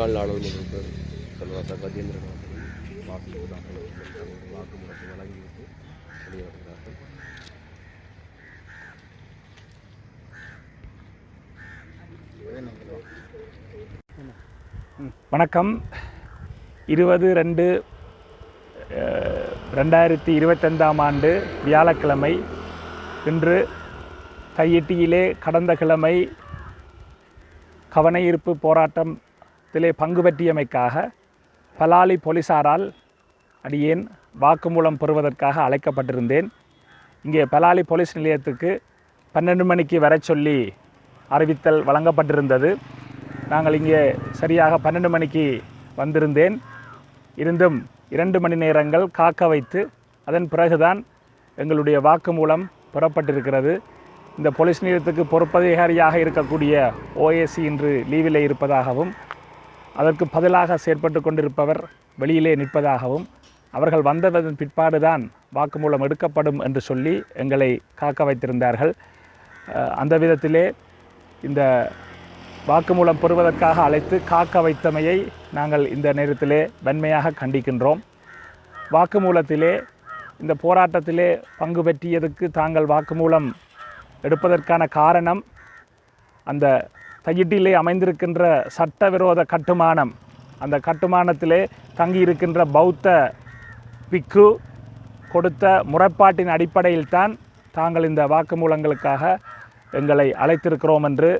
முன்னாள் நாடாளுமன்ற உறுப்பினர் செல்வராசா கஜேந்திரன் அவர்கள் வாக்கு தாக்கல் வாக்குமூலத்தை வழங்கிவிட்டு வெளியே வருகிறார்கள் வணக்கம். இருபது ரெண்டு ரெண்டாயிரத்தி இருபத்தைந்தாம் ஆண்டு வியாழக்கிழமை இன்று கையெட்டியிலே கடந்த கிழமை கவனஈர்ப்பு திலே பங்கு பற்றியமைக்காக பலாலி போலீசாரால் அடியேன் வாக்குமூலம் பெறுவதற்காக அழைக்கப்பட்டிருந்தேன். இங்கே பலாலி போலீஸ் நிலையத்துக்கு பன்னெண்டு மணிக்கு வரச் சொல்லி அறிவித்தல் வழங்கப்பட்டிருந்தது. நாங்கள் இங்கே சரியாக பன்னெண்டு மணிக்கு வந்திருந்தேன். இருந்தும் இரண்டு மணி நேரங்கள் காக்க வைத்து அதன் பிறகுதான் எங்களுடைய வாக்குமூலம் பெறப்பட்டிருக்கிறது. இந்த போலீஸ் நிலையத்துக்கு பொறுப்பதிகாரியாக இருக்கக்கூடிய ஓஏசி இன்று லீவில் இருப்பதாகவும் அதற்கு பதிலாக செயற்பட்டு கொண்டிருப்பவர் வெளியிலே நிற்பதாகவும் அவர்கள் வந்ததன் பிற்பாடுதான் வாக்குமூலம் எடுக்கப்படும் என்று சொல்லி எங்களை காக்க வைத்திருந்தார்கள். அந்த விதத்திலே இந்த வாக்குமூலம் பெறுவதற்காக அழைத்து காக்க வைத்தமையை நாங்கள் இந்த நேரத்திலே வன்மையாக கண்டிக்கின்றோம். வாக்குமூலத்திலே இந்த போராட்டத்திலே பங்கு பெற்றியதுக்கு தாங்கள் வாக்குமூலம் எடுப்பதற்கான காரணம் அந்த தையிட்டிலே அமைந்திருக்கின்ற சட்டவிரோத கட்டுமானம். அந்த கட்டுமானத்திலே தங்கியிருக்கின்ற பௌத்த பிக்கு கொடுத்த முறைப்பாட்டின் அடிப்படையில் தான் தாங்கள் இந்த வாக்குமூலங்களுக்காக எங்களை அழைத்திருக்கிறோம் என்று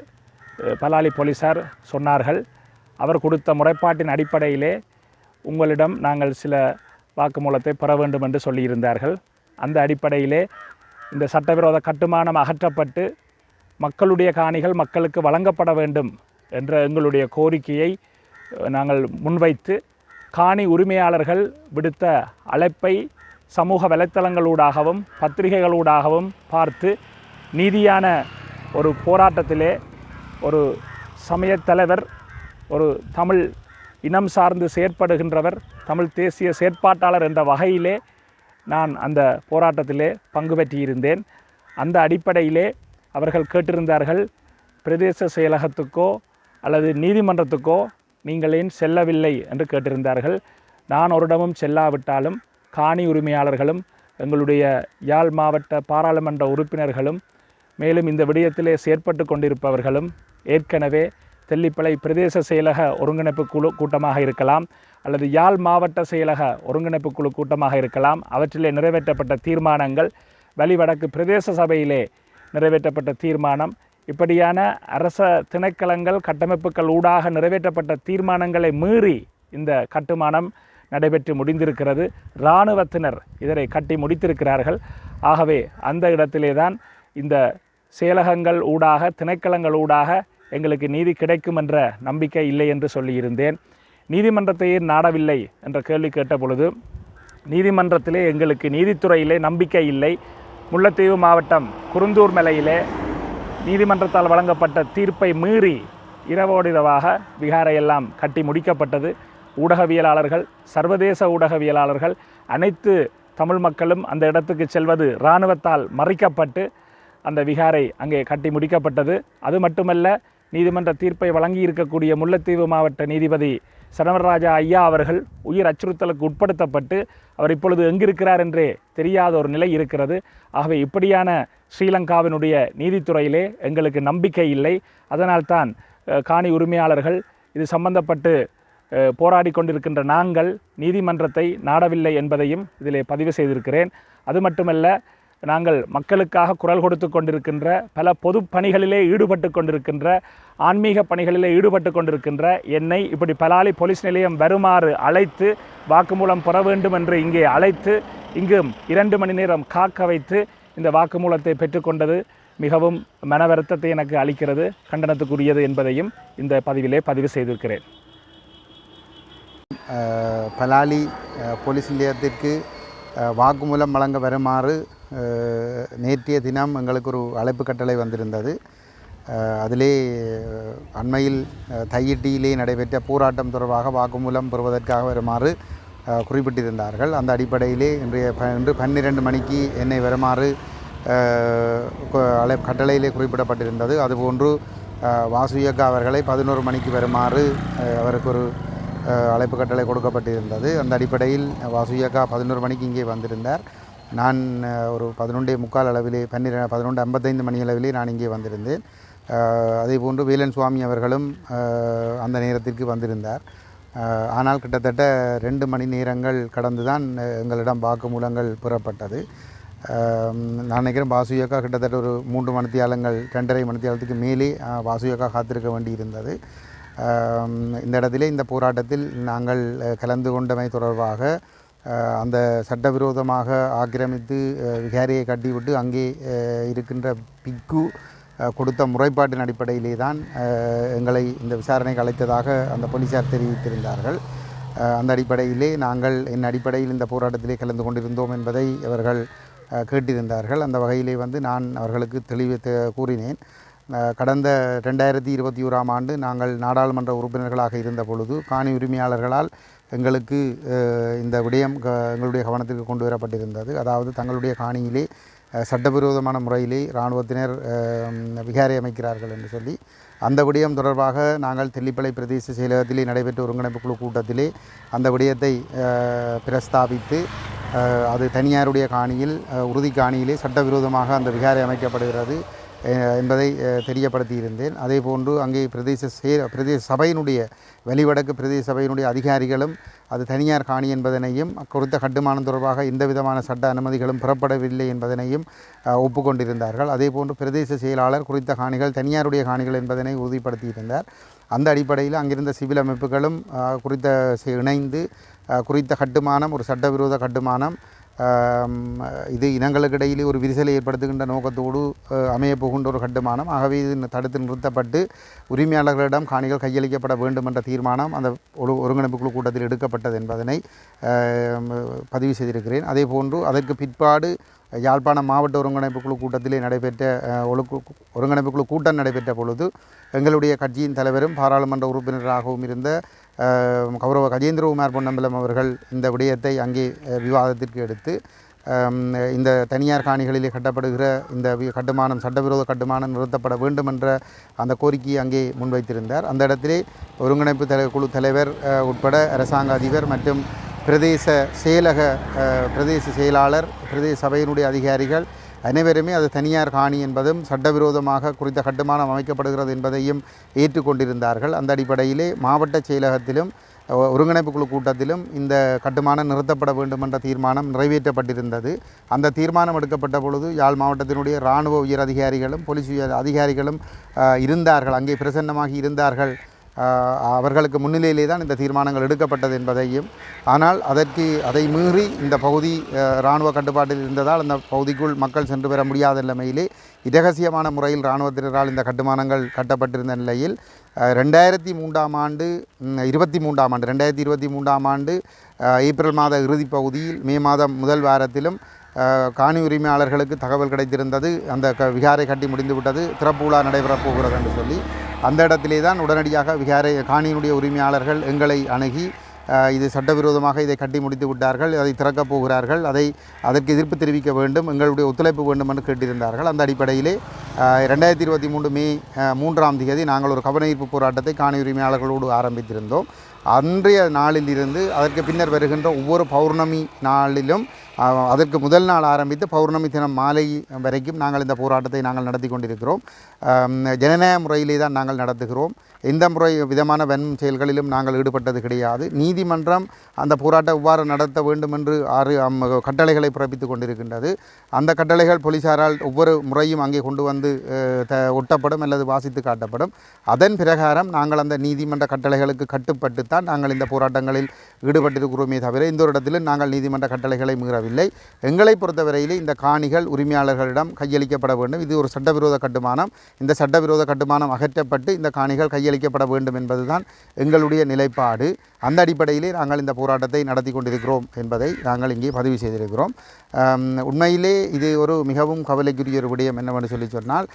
பலாலி போலீசார் சொன்னார்கள். அவர் கொடுத்த முறைப்பாட்டின் அடிப்படையிலே உங்களிடம் நாங்கள் சில வாக்குமூலத்தை பெற வேண்டும் என்று சொல்லியிருந்தார்கள். அந்த அடிப்படையிலே இந்த சட்டவிரோத கட்டுமானம் அகற்றப்பட்டு மக்களுடைய காணிகள் மக்களுக்கு வழங்கப்பட வேண்டும் என்ற எங்களுடைய கோரிக்கையை நாங்கள் முன்வைத்து காணி உரிமையாளர்கள் விடுத்த அழைப்பை சமூக வலைத்தளங்களூடாகவும் பத்திரிகைகளூடாகவும் பார்த்து நீதியான ஒரு போராட்டத்திலே ஒரு சமயத் தலைவர் ஒரு தமிழ் இனம் சார்ந்து செயற்படுகின்றவர் தமிழ் தேசிய செயற்பாட்டாளர் என்ற வகையிலே நான் அந்த போராட்டத்திலே பங்கு பெற்றிருந்தேன். அந்த அடிப்படையிலே அவர்கள் கேட்டிருந்தார்கள் பிரதேச செயலகத்துக்கோ அல்லது நீதிமன்றத்துக்கோ நீங்கள் ஏன் செல்லவில்லை என்று கேட்டிருந்தார்கள். நான் ஒரு இடமும் செல்லாவிட்டாலும் காணி உரிமையாளர்களும் எங்களுடைய யாழ் மாவட்ட பாராளுமன்ற உறுப்பினர்களும் மேலும் இந்த விடயத்திலே செயற்பட்டு கொண்டிருப்பவர்களும் ஏற்கனவே தெல்லிப்பளை பிரதேச செயலக ஒருங்கிணைப்பு குழு கூட்டமாக இருக்கலாம் அல்லது யாழ் மாவட்ட செயலக ஒருங்கிணைப்பு குழு கூட்டமாக இருக்கலாம். அவற்றிலே நிறைவேற்றப்பட்ட தீர்மானங்கள் வலிவடக்கு பிரதேச சபையிலே நிறைவேற்றப்பட்ட தீர்மானம். இப்படியான அரச திணைக்களங்கள் கட்டமைப்புகள் ஊடாக நிறைவேற்றப்பட்ட தீர்மானங்களை மீறி இந்த கட்டுமானம் நடைபெற்று முடிந்திருக்கிறது. இராணுவத்தினர் இதனை கட்டி முடித்திருக்கிறார்கள். ஆகவே அந்த இடத்திலே தான் இந்த செயலகங்கள் ஊடாக திணைக்களங்கள் ஊடாக எங்களுக்கு நீதி கிடைக்கும் என்ற நம்பிக்கை இல்லை என்று சொல்லியிருந்தேன். நீதிமன்றத்தையே நாடவில்லை? என்ற கேள்வி கேட்ட பொழுது நீதிமன்றத்திலே எங்களுக்கு நீதித்துறையிலே நம்பிக்கை இல்லை. முல்லைத்தீவு மாவட்டம் குருந்தூர் மலையிலே நீதிமன்றத்தால் வழங்கப்பட்ட தீர்ப்பை மீறி இரவோடிரவாக விகாரையெல்லாம் கட்டி முடிக்கப்பட்டது. ஊடகவியலாளர்கள் சர்வதேச ஊடகவியலாளர்கள் அனைத்து தமிழ் மக்களும் அந்த இடத்துக்கு செல்வது இராணுவத்தால் மறைக்கப்பட்டு அந்த விகாரை அங்கே கட்டி முடிக்கப்பட்டது. அது மட்டுமல்ல நீதிமன்ற தீர்ப்பை வழங்கி இருக்கக்கூடிய முல்லைத்தீவு மாவட்ட நீதிபதி சரவணராஜா ஐயா அவர்கள் உயிர் அச்சுறுத்தலுக்கு உட்படுத்தப்பட்டு அவர் இப்பொழுது எங்கிருக்கிறார் என்றே தெரியாத ஒரு நிலை இருக்கிறது. ஆகவே இப்படியான ஸ்ரீலங்காவினுடைய நீதித்துறையிலே எங்களுக்கு நம்பிக்கை இல்லை. அதனால்தான் காணி உரிமையாளர்கள் இது சம்பந்தப்பட்டு போராடி கொண்டிருக்கின்ற நாங்கள் நீதிமன்றத்தை நாடவில்லை என்பதையும் இதிலே பதிவு செய்திருக்கிறேன். அது மட்டுமல்ல நாங்கள் மக்களுக்காக குரல் கொடுத்து கொண்டிருக்கின்ற பல பொது பணிகளிலே ஈடுபட்டு கொண்டிருக்கின்ற ஆன்மீக பணிகளிலே ஈடுபட்டு கொண்டிருக்கின்ற என்னை இப்படி பலாலி போலீஸ் நிலையம் வருமாறு அழைத்து வாக்குமூலம் பெற வேண்டும் என்று இங்கே அழைத்து இங்கும் இரண்டு மணி நேரம் காக்க வைத்து இந்த வாக்குமூலத்தை பெற்றுக்கொண்டது மிகவும் மன வருத்தத்தை எனக்கு அளிக்கிறது கண்டனத்துக்குரியது என்பதையும் இந்த பதிவிலே பதிவு செய்திருக்கிறேன். பலாலி போலீஸ் நிலையத்திற்கு வாக்குமூலம் வழங்க வருமாறு நேற்றைய தினம் எங்களுக்கு ஒரு அழைப்பு கட்டளை வந்திருந்தது. அதிலே அண்மையில் தையிட்டியிலே நடைபெற்ற போராட்டம் தொடர்பாக வாக்குமூலம் பெறுவதற்காக வருமாறு குறிப்பிட்டிருந்தார்கள். அந்த அடிப்படையிலே இன்றைய இன்று பன்னிரண்டு மணிக்கு என்னை வருமாறு அழை கட்டளையிலே குறிப்பிடப்பட்டிருந்தது. அதுபோன்று அஹ், வாசு இயக்கா அவர்களை பதினோரு மணிக்கு வருமாறு அவருக்கு ஒரு அழைப்பு கட்டளை கொடுக்கப்பட்டிருந்தது. அந்த அடிப்படையில் வாசு இயக்கா பதினோரு மணிக்கு இங்கே வந்திருந்தார். நான் ஒரு பதினொன்றே முக்கால் அளவிலே பன்னிர பதினொன்று ஐம்பத்தைந்து மணி அளவிலே நான் இங்கே வந்திருந்தேன். அஹ், அதே போன்று வேலன் சுவாமி அவர்களும் அந்த நேரத்திற்கு வந்திருந்தார். ஆனால் கிட்டத்தட்ட ரெண்டு மணி நேரங்கள் கடந்து தான் எங்களிடம் வாக்குமூலங்கள் பெறப்பட்டது. நான் நினைக்கிறேன் பாசுயக்கா கிட்டத்தட்ட ஒரு மூன்று மணித்தியாலங்கள் ரெண்டரை மணித்தியாலத்துக்கு மேலே பாசுயக்கா காத்திருக்க வேண்டி இருந்தது இந்த இடத்திலே இந்த போராட்டத்தில் நாங்கள் கலந்து கொண்டமை தொடர்பாக அந்த சட்டவிரோதமாக ஆக்கிரமித்து விகாரியை கட்டிவிட்டு அங்கே இருக்கின்ற பிக்கு கொடுத்த முறைப்பாட்டின் அடிப்படையிலே தான் எங்களை இந்த விசாரணைக்கு அழைத்ததாக அந்த போலீசார் தெரிவித்திருந்தார்கள். அந்த அடிப்படையிலே நாங்கள் என் அடிப்படையில் இந்த போராட்டத்திலே கலந்து கொண்டிருந்தோம் என்பதை அவர்கள் கேட்டிருந்தார்கள். அந்த வகையிலே வந்து நான் அவர்களுக்கு தெளிவு கூறினேன். கடந்த ரெண்டாயிரத்தி இருபத்தி ஓராம் ஆண்டு நாங்கள் நாடாளுமன்ற உறுப்பினர்களாக இருந்த பொழுது காணி உரிமையாளர்களால் எங்களுக்கு இந்த விடயம் க- எங்களுடைய கவனத்திற்கு கொண்டு வரப்பட்டிருந்தது. அதாவது தங்களுடைய காணியிலே சட்டவிரோதமான முறையிலே இராணுவத்தினர் விகாரை அமைக்கிறார்கள் என்று சொல்லி அந்த விடயம் தொடர்பாக நாங்கள் தெல்லிப்பளை பிரதேச செயலகத்திலே நடைபெற்ற ஒருங்கிணைப்பு குழு கூட்டத்திலே அந்த விடயத்தை பிரஸ்தாபித்து அது தனியாருடைய காணியில் உறுதி காணியிலே சட்டவிரோதமாக அந்த விகாரை அமைக்கப்படுகிறது. என்பதை தெரியப்படுத்தியிருந்தேன். அதே போன்று அங்கே பிரதேச சே பிரதேச சபையினுடைய வெளிவடக்கு பிரதேச சபையினுடைய அதிகாரிகளும் அது தனியார் காணி என்பதனையும் குறித்த கட்டுமானம் தொடர்பாக எந்த விதமான சட்ட அனுமதிகளும் புறப்படவில்லை என்பதனையும் ஒப்புக்கொண்டிருந்தார்கள். அதே போன்று பிரதேச செயலாளர் குறித்த காணிகள் தனியாருடைய காணிகள் என்பதனை உறுதிப்படுத்தியிருந்தார். அந்த அடிப்படையில் அங்கிருந்த சிவில் அமைப்புகளும் குறித்த இணைந்து குறித்த கட்டுமானம் ஒரு சட்டவிரோத கட்டுமானம் இது இனங்களுக்கு இடையிலே ஒரு விரிசலை ஏற்படுத்துகின்ற நோக்கத்தோடு அஹ், போகின்ற ஒரு கட்டுமானம் ஆகவே இது தடுத்து நிறுத்தப்பட்டு உரிமையாளர்களிடம் காணிகள் கையளிக்கப்பட வேண்டும் என்ற தீர்மானம் அந்த ஒரு ஒருங்கிணைப்பு குழு கூட்டத்தில் எடுக்கப்பட்டது என்பதனை பதிவு செய்திருக்கிறேன் அதே போன்று அதற்கு பிற்பாடு யாழ்ப்பாணம் மாவட்ட ஒருங்கிணைப்பு குழு கூட்டத்திலே நடைபெற்ற ஒழுக்கு ஒருங்கிணைப்பு குழு கூட்டம் நடைபெற்ற பொழுது எங்களுடைய கட்சியின் தலைவரும் பாராளுமன்ற உறுப்பினராகவும் இருந்த கௌரவ கஜேந்திரகுமார் பொன்னம்பலம் அவர்கள் இந்த விடயத்தை அங்கே விவாதத்திற்கு எடுத்து இந்த தனியார் காணிகளிலே கட்டப்படுகிற இந்த வி- கட்டுமானம் சட்டவிரோத கட்டுமானம் நிறுத்தப்பட வேண்டும் என்ற அந்த கோரிக்கையை அங்கே முன்வைத்திருந்தார். அந்த இடத்திலே ஒருங்கிணைப்பு தலை குழு தலைவர் உட்பட அரசாங்க அதிபர் மற்றும் பிரதேச செயலக பிரதேச செயலாளர் பிரதேச சபையினுடைய அதிகாரிகள் அனைவருமே அது தனியார் காணி என்பதும் சட்டவிரோதமாக குறித்த கட்டுமானம் அமைக்கப்படுகிறது என்பதையும் ஏற்றுக்கொண்டிருந்தார்கள். அந்த அடிப்படையிலே மாவட்ட செயலகத்திலும் ஒருங்கிணைப்பு குழு கூட்டத்திலும் இந்த கட்டுமானம் நிறுத்தப்பட வேண்டும் என்ற தீர்மானம் நிறைவேற்றப்பட்டிருந்தது. அந்த தீர்மானம் எடுக்கப்பட்ட பொழுது யாழ் மாவட்டத்தினுடைய இராணுவ உயர் அதிகாரிகளும் போலீஸ் உயர் அதிகாரிகளும் இருந்தார்கள். அங்கே பிரசன்னமாகி இருந்தார்கள். அவர்களுக்கு முன்னிலையிலே தான் இந்த தீர்மானங்கள் எடுக்கப்பட்டது என்பதையும் ஆனால் அதற்கு அதை மீறி இந்த பகுதி இராணுவ கட்டுப்பாட்டில் இருந்ததால் அந்த பகுதிக்குள் மக்கள் சென்று பெற முடியாத நிலைமையிலே இரகசியமான முறையில் இராணுவத்தினரால் இந்த கட்டுமானங்கள் கட்டப்பட்டிருந்த நிலையில் ரெண்டாயிரத்தி மூன்றாம் ஆண்டு இருபத்தி மூன்றாம் ஆண்டு ரெண்டாயிரத்தி இருபத்தி மூன்றாம் ஆண்டு ஏப்ரல் மாத இறுதிப் பகுதியில் மே மாதம் முதல் வாரத்திலும் காணி உரிமையாளர்களுக்கு தகவல் கிடைத்திருந்தது. அந்த க விகாரை கட்டி முடிந்து விட்டது திறப்பு விழா நடைபெறப் போகிறது என்று சொல்லி அந்த இடத்திலே தான் உடனடியாக விகாரை காணியினுடைய உரிமையாளர்கள் எங்களை அணுகி இது சட்டவிரோதமாக இதை கட்டி முடித்து விட்டார்கள் அதை திறக்கப் போகிறார்கள் அதை அதற்கு எதிர்ப்பு தெரிவிக்க வேண்டும் எங்களுடைய ஒத்துழைப்பு வேண்டும் என்று கேட்டிருந்தார்கள். அந்த அடிப்படையிலே ரெண்டாயிரத்தி இருபத்தி மூன்று மே மூன்றாம் தேதி நாங்கள் ஒரு கவனஈர்ப்பு போராட்டத்தை காணி உரிமையாளர்களோடு ஆரம்பித்திருந்தோம். அன்றைய நாளிலிருந்து அதற்கு பின்னர் வருகின்ற ஒவ்வொரு பௌர்ணமி நாளிலும் அதற்கு முதல் நாள் ஆரம்பித்து பௌர்ணமி தினம் மாலை வரைக்கும் நாங்கள் இந்த போராட்டத்தை நாங்கள் நடத்தி கொண்டிருக்கிறோம். ஜனநாயக முறையிலே தான் நாங்கள் நடத்துகிறோம். எந்த முறை விதமான வன் செயல்களிலும் நாங்கள் ஈடுபட்டது கிடையாது. நீதிமன்றம் அந்த போராட்டம் எவ்வாறு நடத்த வேண்டும் என்று ஆறு அம், கட்டளைகளை பிறப்பித்துக் கொண்டிருக்கின்றது. அந்த கட்டளைகள் போலீசாரால் ஒவ்வொரு முறையும் அங்கே கொண்டு வந்து த ஒட்டப்படும் அல்லது வாசித்து காட்டப்படும். அதன் பிரகாரம் நாங்கள் அந்த நீதிமன்ற கட்டளைகளுக்கு கட்டுப்பட்டு தான் நாங்கள் இந்த போராட்டங்களில் ஈடுபட்டிருக்கிறோமே தவிர இந்த ஒரு இடத்திலும் நாங்கள் நீதிமன்ற கட்டளைகளை மீறவில்லை. எங்களை பொறுத்தவரையிலே இந்த காணிகள் உரிமையாளர்களிடம் கையளிக்கப்பட வேண்டும். இது ஒரு சட்டவிரோத கட்டுமானம். இந்த சட்டவிரோத கட்டுமானம் அகற்றப்பட்டு இந்த காணிகள் கையளிக்கப்பட வேண்டும் என்பதுதான் எங்களுடைய நிலைப்பாடு. அந்த அடிப்படையிலே நாங்கள் இந்த போராட்டத்தை நடத்தி கொண்டிருக்கிறோம் என்பதை நாங்கள் இங்கே பதிவு செய்திருக்கிறோம். உண்மையிலே இது ஒரு மிகவும் கவலைக்குரிய ஒரு விடயம் என்னவென்று சொல்லி சொன்னால்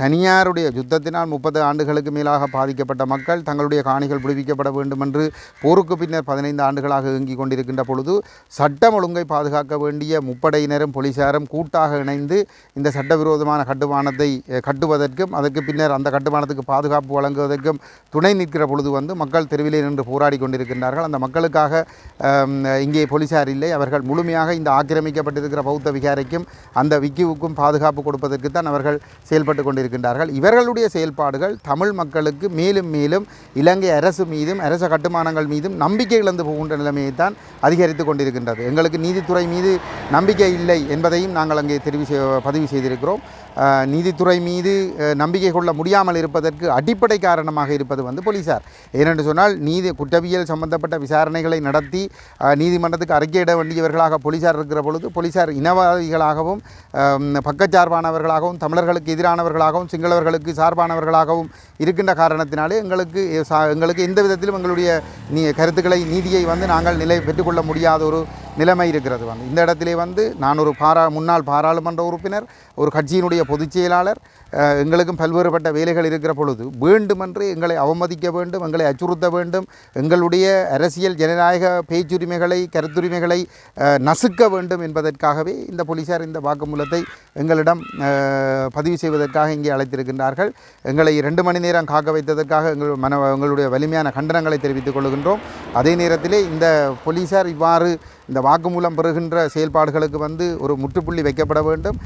தனியாருடைய யுத்தத்தினால் முப்பது ஆண்டுகளுக்கு மேலாக பாதிக்கப்பட்ட மக்கள் தங்களுடைய காணிகள் விடுவிக்கப்பட வேண்டும் என்று போருக்கு பின்னர் பதினைந்து ஆண்டுகளாக இயங்கிக் கொண்டிருக்கின்ற பொழுது சட்டம் ஒழுங்கை பாதுகாக்க வேண்டிய முப்படையினரும் போலீசாரும் கூட்டாக இணைந்து இந்த சட்டவிரோதமான கட்டுமானத்தை கட்டுவதற்கும் அதற்கு பின்னர் அந்த கட்டுமானத்துக்கு பாதுகாப்பு வழங்குவதற்கும் துணை நிற்கிற பொழுது வந்து மக்கள் தெருவிலே நின்று போராடி கொண்டிருக்கின்றார்கள். அந்த மக்களுக்காக இங்கே போலீசார் இல்லை. அவர்கள் முழுமையாக இந்த ஆக்கிரமிக்கப்பட்டிருக்கிற பௌத்த விகாரைக்கும் அந்த விக்கிவுக்கும் பாதுகாப்பு கொடுப்பதற்கு தான் அவர்கள் செயல்பட்டு கொண்டிருக்கின்றார்கள். இவர்களுடைய செயல்பாடுகள் தமிழ் மக்களுக்கு மேலும் மேலும் இலங்கை அரசு மீதும் அரச கட்டுமானங்கள் மீதும் நம்பிக்கை இழந்து போகின்ற நிலைமையை தான் அதிகரித்து கொண்டிருக்கின்றது. எங்களுக்கு நீதித்துறை மீது நம்பிக்கை இல்லை என்பதையும் நாங்கள் அங்கே தெரிவி பதிவு செய்திருக்கிறோம். நீதித்துறை மீது நம்பிக்கை கொள்ள முடியாமல் இருப்பதற்கு அடிப்படை காரணமாக இருப்பது வந்து போலீசார். ஏனென்று சொன்னால் நீதி குற்றவியல் சம்பந்தப்பட்ட விசாரணைகளை நடத்தி நீதிமன்றத்துக்கு அறிக்கையிட வேண்டியவர்களாக போலீசார் இருக்கிற பொழுது போலீசார் இனவாதிகளாகவும் பக்கச்சார்பானவர்களாகவும் தமிழர்களுக்கு எதிரானவர்களாகவும் சிங்களவர்களுக்கு சார்பானவர்களாகவும் இருக்கின்ற காரணத்தினாலே எங்களுக்கு சா- எங்களுக்கு எந்த விதத்திலும் எங்களுடைய நீ கருத்துக்களை நீதியை வந்து நாங்கள் நிலை பெற்றுக்கொள்ள முடியாத ஒரு நிலைமை இருக்கிறது வந்து. இந்த இடத்திலே வந்து நான் ஒரு பாரா முன்னாள் பாராளுமன்ற உறுப்பினர் ஒரு கட்சியினுடைய பொதுச் செயலாளர் எங்களுக்கும் பல்வேறுபட்ட வேலைகள் இருக்கிற பொழுது வேண்டுமென்று எங்களை அவமதிக்க வேண்டும் எங்களை அச்சுறுத்த வேண்டும் எங்களுடைய அரசியல் ஜனநாயக பேச்சுரிமைகளை கருத்துரிமைகளை நசுக்க வேண்டும் என்பதற்காகவே இந்த போலீசார் இந்த வாக்குமூலத்தை எங்களிடம் பதிவு செய்வதற்காக இங்கே அழைத்திருக்கின்றார்கள். எங்களை இரண்டு மணி நேரம் காக்க வைத்ததற்காக எங்கள் மன எங்களுடைய வலிமையான கண்டனங்களை தெரிவித்துக் கொள்கின்றோம். அதே நேரத்திலே இந்த போலீசார் இவ்வாறு இந்த வாக்குமூலம் பெறுகின்ற செயல்பாடுகளுக்கு வந்து ஒரு முற்றுப்புள்ளி வைக்கப்பட வேண்டும்.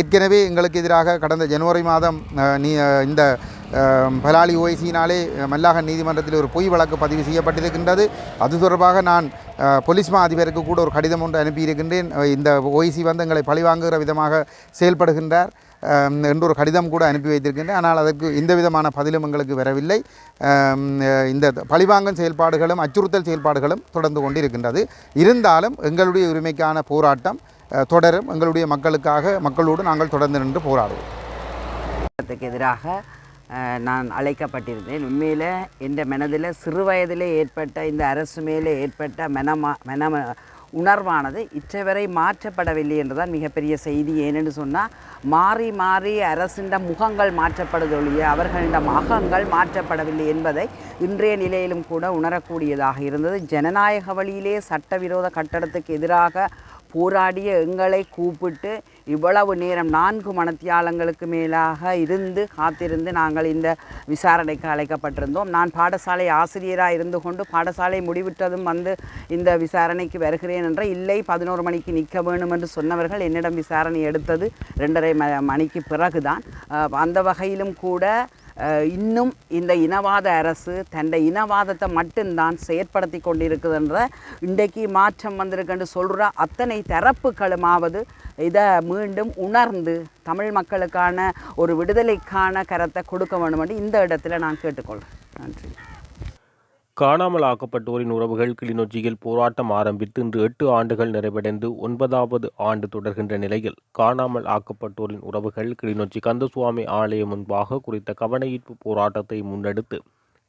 ஏற்கனவே எங்களுக்கு எதிராக கடந்த ஜனவரி மாதம் நீ இந்த பலாலி ஓய்சியினாலே மல்லாக நீதிமன்றத்தில் ஒரு பொய் வழக்கு பதிவு செய்யப்பட்டிருக்கின்றது. அது தொடர்பாக நான் போலீஸ் மா அதிபருக்கு கூட ஒரு கடிதம் ஒன்று அனுப்பியிருக்கின்றேன். இந்த ஓய்சி வந்து எங்களை பழிவாங்குகிற விதமாக செயல்படுகின்றார். என்றொரு என்று ஒரு கடிதம் கூட அனுப்பி வைத்திருக்கின்றேன். ஆனால் அதற்கு எந்த விதமான பதிலும் எங்களுக்கு வரவில்லை. இந்த பழிவாங்கும் செயல்பாடுகளும் அச்சுறுத்தல் செயல்பாடுகளும் தொடர்ந்து கொண்டிருக்கின்றது. இருந்தாலும் எங்களுடைய உரிமைக்கான போராட்டம் தொடரும். எங்களுடைய மக்களுக்காக மக்களோடு நாங்கள் தொடர்ந்து நின்று போராடுவோம். எதிராக நான் அழைக்கப்பட்டிருந்தேன். உண்மையில் இந்த மனதில் சிறு வயதிலே ஏற்பட்ட இந்த அரசு மேலே ஏற்பட்ட மனமா மன உணர்வானது இற்றைவரை மாற்றப்படவில்லை என்றுதான் மிகப்பெரிய செய்தி. ஏனென்று சொன்னால் மாறி மாறி அரசின் முகங்கள் மாற்றப்படுதொழிய அவர்களிடம் அகங்கள் மாற்றப்படவில்லை என்பதை இன்றைய நிலையிலும் கூட உணரக்கூடியதாக இருந்தது. ஜனநாயக வழியிலே சட்டவிரோத கட்டடத்துக்கு எதிராக போராடிய எங்களை கூப்பிட்டு இவ்வளவு நேரம் நான்கு மணத்தியாலங்களுக்கு மேலாக இருந்து காத்திருந்து நாங்கள் இந்த விசாரணைக்கு அழைக்கப்பட்டிருந்தோம். நான் பாடசாலை ஆசிரியராக இருந்து கொண்டு பாடசாலை முடிவிட்டதும் வந்து இந்த விசாரணைக்கு வருகிறேன் என்ற இல்லை. பதினோரு மணிக்கு நிற்க வேணும் என்று சொன்னவர்கள் என்னிடம் விசாரணை எடுத்தது. ரெண்டரை ம மணிக்கு பிறகுதான். அந்த வகையிலும் கூட இன்னும் இந்த இனவாத அரசு தன்னை இனவாதத்தை மட்டும்தான் செயற்படுத்தி கொண்டிருக்குதுன்ற இன்றைக்கு மாற்றம் வந்திருக்குன்னு சொல்கிற அத்தனை தரப்புகளுமாவது இதை மீண்டும் உணர்ந்து தமிழ் மக்களுக்கான ஒரு விடுதலைக்கான கரத்தை கொடுக்க வேண்டும் என்று இந்த இடத்துல நான் கேட்டுக்கொள்கிறேன் நன்றி. காணாமல் ஆக்கப்பட்டோரின் உறவுகள் கிளிநொச்சியில் போராட்டம் ஆரம்பித்து இன்று எட்டு ஆண்டுகள் நிறைவடைந்து ஒன்பதாவது ஆண்டு தொடர்கின்ற நிலையில் காணாமல் ஆக்கப்பட்டோரின் உறவுகள் கிளிநொச்சி கந்தசுவாமி ஆலயம் முன்பாக குறித்த கவனஈர்ப்பு போராட்டத்தை முன்னெடுத்து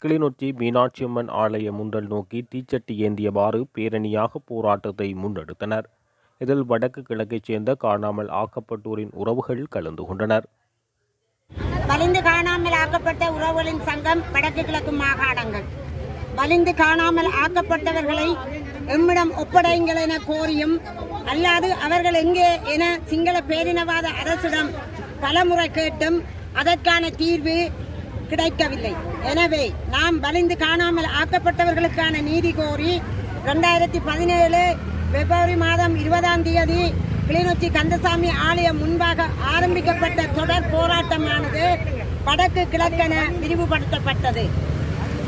கிளிநொச்சி மீனாட்சியம்மன் ஆலய முன்றல் நோக்கி தீச்சட்டி ஏந்தியவாறு பேரணியாக போராட்டத்தை முன்னெடுத்தனர். இதில் வடக்கு கிழக்கைச் சேர்ந்த காணாமல் ஆக்கப்பட்டோரின் உறவுகள் கலந்து கொண்டனர். வலிந்து காணாமல் ஆக்கப்பட்ட உறவுகளின் சங்கம் வடக்கு கிழக்கு மாகாணங்கள். வலிந்து காணாமல் ஆக்கப்பட்டவர்களை எம்மிடம் ஒப்படைங்கள் என கோரியும் அல்லாது அவர்கள் எங்கே என சிங்கள பேரினவாத அரசிடம் பலமுறை கேட்டும் அதற்கான தீர்வு கிடைக்கவில்லை. எனவே நாம் வலிந்து காணாமல் ஆக்கப்பட்டவர்களுக்கான நீதி கோரி ரெண்டாயிரத்தி பதினேழு பிப்ரவரி மாதம் இருபதாம் தேதி கிளிநொச்சி கந்தசாமி ஆலயம் முன்பாக ஆரம்பிக்கப்பட்ட தொடர் போராட்டமானது வடக்கு கிழக்கென விரிவுபடுத்தப்பட்டது.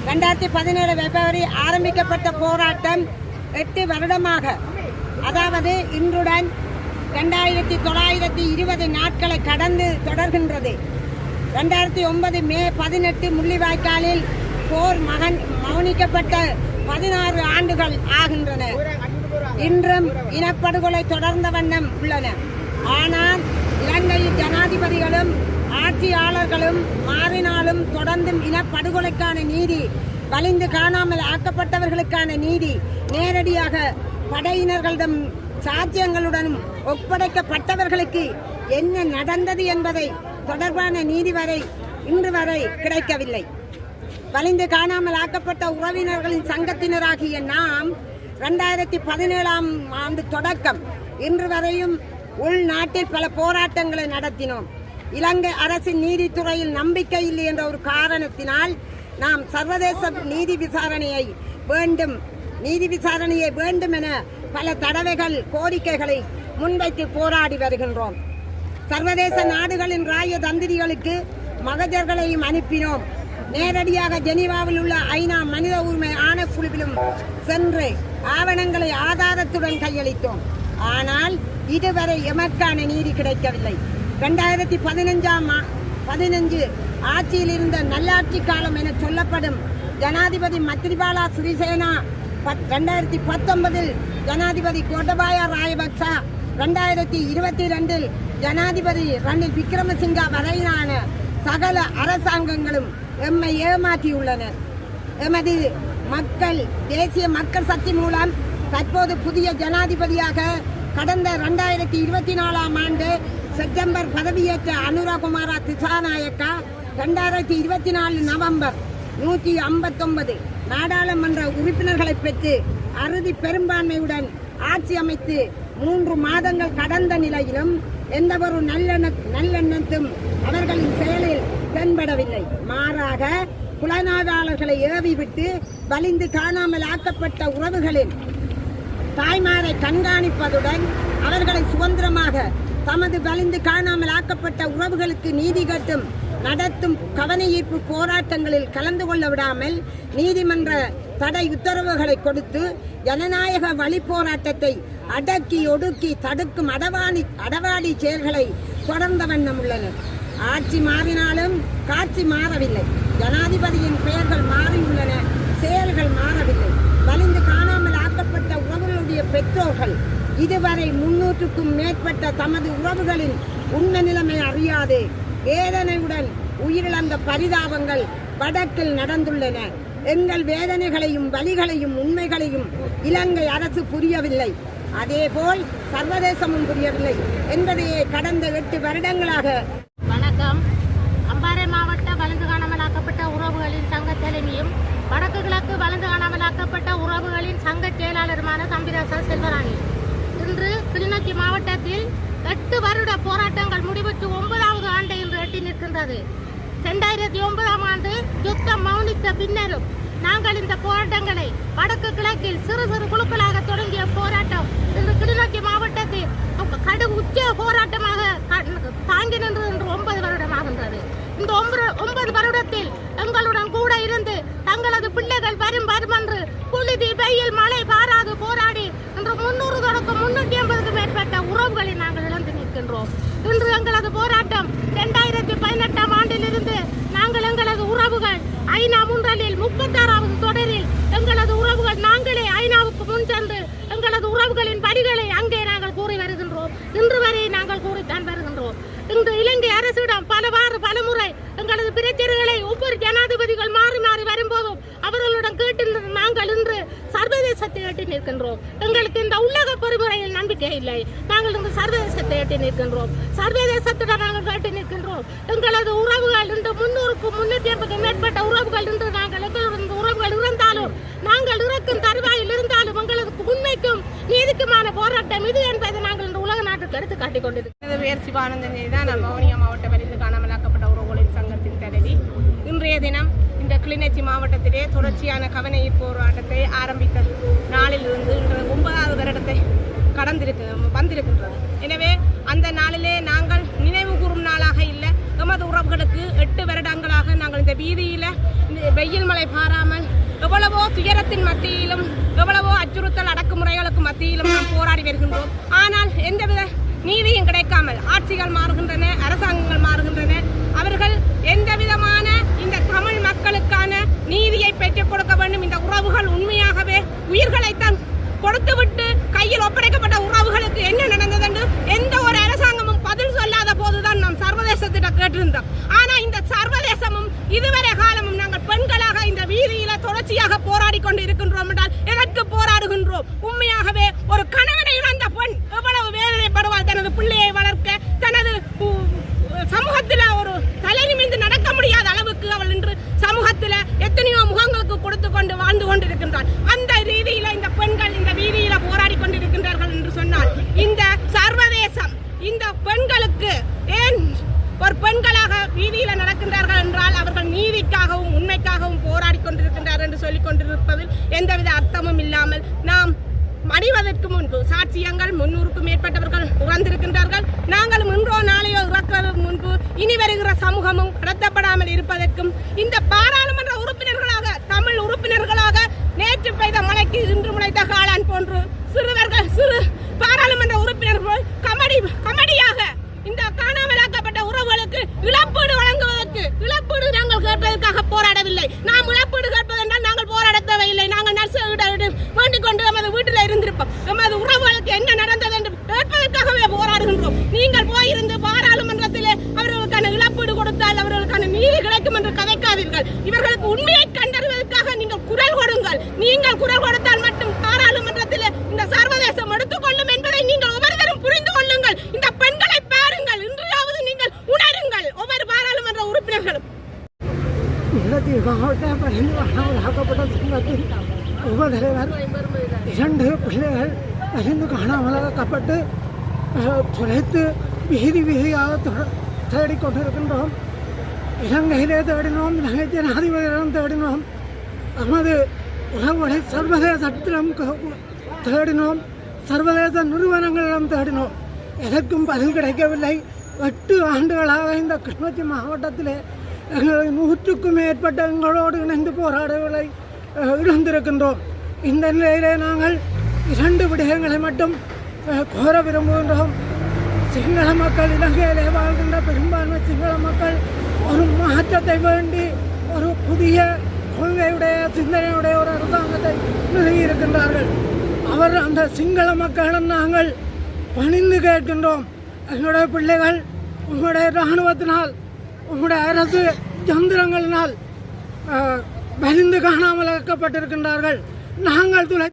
ரெண்டாயிரத்தி பதினேழு பிப்ரவரி ஆரம்பிக்கப்பட்ட போராட்டம் எட்டு வருடமாக. அதாவது இன்றுடன் ரெண்டாயிரத்தி தொள்ளாயிரத்தி இருபது நாட்களை கடந்து தொடர்கின்றது. ரெண்டாயிரத்தி ஒன்பது மே பதினெட்டு முள்ளிவாய்க்காலில் போர் மகன் மௌனிக்கப்பட்ட பதினாறு ஆண்டுகள் ஆகின்றன. இன்றும் இனப்படுகொலை தொடர்ந்த வண்ணம் உள்ளன. ஆனால் இலங்கை ஜனாதிபதிகளும் ஆட்சியாளர்களும் மாறினாலும் தொடர்ந்தும் இனப்படுகொலைக்கான நீதி வலிந்து காணாமல் ஆக்கப்பட்டவர்களுக்கான நீதி நேரடியாக படையினர்களிடம் சாத்தியங்களுடனும் ஒப்படைக்கப்பட்டவர்களுக்கு என்ன நடந்தது என்பதை தொடர்பான நீதி வரை இன்று வரை கிடைக்கவில்லை. வலிந்து காணாமல் ஆக்கப்பட்ட உறவினர்களின் சங்கத்தினராகிய நாம் ரெண்டாயிரத்தி பதினேழாம் ஆண்டு தொடக்கம் இன்று வரையும் உள்நாட்டில் பல போராட்டங்களை நடத்தினோம். இலங்கை அரசின் நீதித்துறையில் நம்பிக்கை இல்லை என்ற ஒரு காரணத்தினால் நாம் சர்வதேச நீதி விசாரணையை வேண்டும். நீதி விசாரணையை வேண்டும் என பல தடவைகள் கோரிக்கைகளை முன்வைத்து போராடி வருகின்றோம். சர்வதேச நாடுகளின் ராய தந்திரிகளுக்கு மகஜர்களையும் அனுப்பினோம். நேரடியாக ஜெனீவாவில் உள்ள ஐநா மனித உரிமை ஆணைக்குழுவிலும் சென்று ஆவணங்களை ஆதாரத்துடன் கையளித்தோம். ஆனால் இதுவரை எமக்கான நீதி கிடைக்கவில்லை. ரெண்டாயிரத்தி பதினஞ்சாம் பதினஞ்சு ஆட்சியில் இருந்த நல்லாட்சி காலம் என சொல்லப்படும் ஜனாதிபதி மத்ரிபாலா சிறிசேனா பத்- ரெண்டாயிரத்தி பத்தொன்பதில் ஜனாதிபதி கோட்டபாய ராயபக்சா ரெண்டாயிரத்தி இருபத்தி ரெண்டில் ஜனாதிபதி ரணில் விக்ரமசிங்கா வரையிலான சகல அரசாங்கங்களும் எம்மை ஏமாற்றியுள்ளனர் எமது மக்கள் தேசிய மக்கள் சக்தி மூலம் தற்போது புதிய ஜனாதிபதியாக கடந்த ரெண்டாயிரத்தி இருபத்தி நாலாம் ஆண்டு செப்டம்பர் பதவியேற்ற அனுரகுமாரா திசாநாயக்கா ரெண்டாயிரத்தி இருபத்தி நாலு நவம்பர் நூற்றி ஐம்பத்தொன்பது. நாடாளுமன்ற உறுப்பினர்களை பெற்று அறுதி பெரும்பான்மையுடன் ஆட்சி அமைத்து மூன்று மாதங்கள் கடந்த நிலையிலும் எந்த ஒரு நல்லெண்ண நல்லெண்ணத்தும் அவர்களின் செயலில் தென்படவில்லை. மாறாக புலனாய்வாளர்களை ஏவிவிட்டு வலிந்து காணாமல் ஆக்கப்பட்ட உறவுகளின் தாய்மாரை கண்காணிப்பதுடன் அவர்களை சுதந்திரமாக தமது வலிந்து காணாமல் ஆக்கப்பட்ட உறவுகளுக்கு நீதி கட்டும் நடத்தும் கவனஈர்ப்பு போராட்டங்களில் கலந்து கொள்ள விடாமல் நீதிமன்ற தடை உத்தரவுகளை கொடுத்து ஜனநாயக வழி போராட்டத்தை அடக்கி ஒடுக்கி தடுக்கும் அடவாணி அடவாடி செயல்களை தொடர்ந்த வண்ணம் உள்ளனர். ஆட்சி மாறினாலும் காட்சி மாறவில்லை. ஜனாதிபதியின் பெயர்கள் மாறியுள்ளன செயல்கள் மாறவில்லை. வலிந்து காணாமல் ஆக்கப்பட்ட உறவுகளுடைய பெற்றோர்கள் இதுவரை முன்னூற்றுக்கும் மேற்பட்ட தமது உறவுகளின் உண்மை நிலைமை அறியாது. வேதனையுடன் உயிரிழந்த பரிதாபங்கள் வடக்கில் நடந்துள்ளன. எங்கள் வேதனைகளையும் வலிகளையும் உண்மைகளையும் இலங்கை அரசு புரியவில்லை. அதேபோல் சர்வதேசமும் புரியவில்லை என்பதையே கடந்த எட்டு வருடங்களாக வணக்கம். அம்பாறை மாவட்ட வலந்து காணாமலாக்கப்பட்ட உறவுகளின் சங்க தலைமையும் வடக்கு கிழக்கு வலந்து காணாமலாக்கப்பட்ட உறவுகளின் சங்க செயலாளருமான தம்பிராசா செல்வராணி. இன்று கிளிநொச்சி மாவட்டத்தில் எட்டு வருட போராட்டங்கள் முடிவுற்று ஒன்பதாவது ஆண்டை இன்று எட்டி நிற்கின்றது. ரெண்டாயிரத்தி ஒன்பதாம் ஆண்டு யுத்தம் மௌனித்த பின்னரும் நாங்கள் இந்த போராட்டங்களை வடக்கு கிழக்கில் சிறு சிறு குழுக்களாக தொடங்கிய போராட்டம் இன்று கிளிநொச்சி மாவட்டத்தில் கடு உச்ச போராட்டமாக க- தாங்கி நின்று இன்று ஒன்பது வருடமாகின்றது. இந்த ஒன்பது ஒன்பது வருடத்தில் எங்களுடன் கூட இருந்து தங்களது பிள்ளைகள் வரும் வரும் என்று புழுதி வெயில் மழை பாராது போராடி இன்று முன்னூறு தொடக்கம் உறவுகளை நாங்கள் இழந்து நிற்கின்றோம். இன்று எங்களது போராட்டம் இரண்டாயிரத்தி பதினெட்டாம் ஆண்டிலிருந்து நாங்கள் எங்களது உறவுகள் ஐநா முன்றலில் முப்பத்தாறாவது தொடரில் எங்களது உறவுகள் நாங்களே ஐநாவுக்கு முன் சென்று எங்களது உறவுகளின் படிகளை அங்கே நாங்கள் கூறி வருகின்றோம். இன்று வரை நாங்கள் கூறித்தான் வருகின்றோம். இன்று இலங்கை அரசிடம் பலவாறு பலமுறை எங்களது பிரச்சனைகளை ஒவ்வொரு ஜனாதிபதிகள் மாறி மாறி வரும்போதும் அவர்களுடன் கேட்டு நாங்கள் இன்று சர்வதேசத்தை எட்டி நிற்கின்றோம். எங்களுக்கு இந்த இல்லை. நாங்கள் இந்த சர்வதேசத்தை எட்டி நிற்கின்றோம். சர்வதேசத்துடன் நாங்கள் கேட்டு நிற்கின்றோம். எங்களது உறவுகள் இன்று முன்னூறுக்கு முன்னூற்றி ஐம்பது மேற்பட்ட உறவுகள் இன்று நாங்கள் எங்களது இந்த உறவுகள் இருந்தாலும் நாங்கள் இறக்கும் தருவாயில் இருந்தாலும் எங்களுக்கு உண்மைக்கும் நீதிக்குமான போராட்டம் இது என்பதை நாங்கள் இந்த உலக நாட்டுக்கு எடுத்து காட்டிக் கொண்டிருக்கிறோம். முயற்சி பேர் சிவானந்தன் தான் நான் வவுனியா மாவட்ட வலிந்து காணாமலாக்கப்பட்ட உறவுகளின் சங்கத்தின் தலைவி. இன்றைய தினம் இந்த கிளிநொச்சி மாவட்டத்திலே தொடர்ச்சியான கவன ஈர்ப்பு போராட்டத்தை ஆரம்பித்த நாளிலிருந்து இன்று ஒன்பதாவது வருடத்தை கடந்திருக்கு வந்திருக்கின்றது. எனவே அந்த நாளிலே நாங்கள் நினைவு கூறும் நாளாக இல்லை. எமது உறவுகளுக்கு எட்டு வருடங்களாக நாங்கள் இந்த வீதியில் இந்த வெயில் மழை பாராமல் எவ்வளவோ துயரத்தின் மத்தியிலும் எவ்வளவோ அச்சுறுத்தல் அடக்குமுறைகளுக்கு மத்தியிலும் நாம் போராடி வருகின்றோம். ஆனால் எந்தவித நீதியும் கிடைக்காமல் ஆட்சிகள் மாறுகின்றன அரசாங்கங்கள் மாறுகின்றன. அவர்கள் எந்த விதமான இந்த தமிழ் மக்களுக்கான நீதியை பெற்றுக் கொடுக்க வேண்டும். இந்த உறவுகள் உண்மையாகவே உயிர்களைத்தான் கொடுத்துவிட்டு கையில் ஒப்படைக்கப்பட்ட உறவுகளுக்கு என்ன நடந்தது என்று எந்த ஒரு அரசாங்கமும் பதில் சொல்லாத போதுதான் நாம் சர்வதேசத்திட்ட கேட்டிருந்தோம். ஆனா இந்த சர்வதேசமும் இதுவரை காலமும் நாங்கள் பெண்களாக இந்த வீதியில தொடர்ச்சியாக போராடி கொண்டு இருக்கின்றோம் என்றால் எதற்கு போராடுகின்றோம்? உண்மையாகவே ஒரு கணவனை இழந்த பெண் எவ்வளவு வேதனைப்படுவாள் தனது பிள்ளையை வளர்க்க தனது சமூகத்தில் ஒரு தலை நிமிந்து நடக்க முடியாத அளவுக்கு அவள் இன்று சமூகத்தில் எத்தனையோ முகங்களுக்கு கொடுத்துக்கொண்டு வாழ்ந்து கொண்டு இருக்கின்றாள் உண்மைக்காகவும் போராடிக் கொண்டிருக்கின்றார் என்று சொல்லி சொல்லிக் கொண்டிருப்பதில் எந்தவித அர்த்தமும் இல்லாமல் நாம் மடிவதற்கு முன்பு சாட்சியங்கள் முன்னூறுக்கும் மேற்பட்டவர்கள் இறந்திருக்கின்றார்கள் நாங்களும் இன்றோ நாளையோ இறக்குவதற்கு முன்பு இனி வருகிற சமூகமும் கடத்தப்படாமல் இருப்பதற்கும் இந்த பாராளுமன்ற உறுப்பினர்களாக தமிழ் உறுப்பினர்களாக நேற்று பெய்த மழைக்கு இன்று முளைத்த காளான் போன்று சிறுவர்கள் சிறு பாராளுமன்ற உறுப்பினர்கள் கமடி கமடியாக இந்த காணாமலாக்கப்பட்ட உறவுகளுக்கு இழப்பீடு வழங்குவதற்கு இழப்பீடு நாங்கள் கேட்பதற்காக போராடவில்லை. நாம் இழப்பீடு கேட்பதென்றால் நாங்கள் போராட தேவையில்லை. நாங்கள் நர்சுகளிடம் வேண்டிக் கொண்டு எமது வீட்டில் இருந்திருப்போம். எமது உறவுகளுக்கு என்ன நடந்தது என்று கேட்பதற்காகவே போராடுகின்றோம். நீங்கள் போயிருந்து பாராளுமன்றத்திலே அவர்களுக்கான இழப்பீடு கொடுத்தால் அவர்களுக்கான நீதி கிடைக்கும் என்று கதைக்காதீர்கள். இவர்களுக்கு உண்மையை கண்டு நீங்கள் குரல் கொடுங்கள் நீங்கள் குரல் கொடுத்தால் மட்டும் பாராளுமன்றத்திலே இந்த சர்வதேசம் எடுத்துக்கொள்ளும் என்பதை நீங்கள் ஒவ்வொருத்தரும் புரிந்து கொள்ளுங்கள் இந்த பெண்களை பாருங்கள் இன்றையாவது நீங்கள் உணருங்கள் ஒவ்வொரு பாராளுமன்ற உறுப்பினர்களும் இல்லத்தில் மாவட்ட பணிந்து காணாமலாக்கப்பட்ட சங்கத்தில் உபதலைவர் இரண்டு பிள்ளைகள் பணிந்து காணாமலாக்கப்பட்டு அஹ், தொலைத்து வீதி வீதியாக தொ- தேடிக்கொண்டிருக்கின்றோம் இலங்கையிலே தேடினோம் இலங்கை ஜனாதிபதியிடம் தேடினோம் நமது உறவுகளை சர்வதேசத்திடம் க- தேடினோம் சர்வதேச நிறுவனங்களிடம் தேடினோம் எதற்கும் பதில் கிடைக்கவில்லை எட்டு ஆண்டுகளாக இந்த கிருஷ்ணகிரி மாவட்டத்திலே எங்களை நூற்றுக்கும் மேற்பட்ட எங்களோடு இணைந்து போராடுகளை அஹ், இந்த நிலையிலே நாங்கள் இரண்டு விடயங்களை மட்டும் கோர விரும்புகின்றோம். சிங்கள மக்கள் இலங்கையிலே வாழ்கின்ற பெரும்பான்மை சிங்கள மக்கள் ஒரு மாற்றத்தை வேண்டி ஒரு புதிய கொள்கையுடைய சிந்தனையுடைய ஒரு அரசாங்கத்தை நிறுவியிருக்கின்றார்கள். அவர் அந்த சிங்கள மக்களிடம் நாங்கள் பணிந்து கேட்கின்றோம். எங்களுடைய பிள்ளைகள் உங்களுடைய இராணுவத்தினால் உங்களுடைய அரசு யந்திரங்களினால் அஹ், காணாமல் ஆக்கப்பட்டிருக்கின்றார்கள் நாங்கள் துளை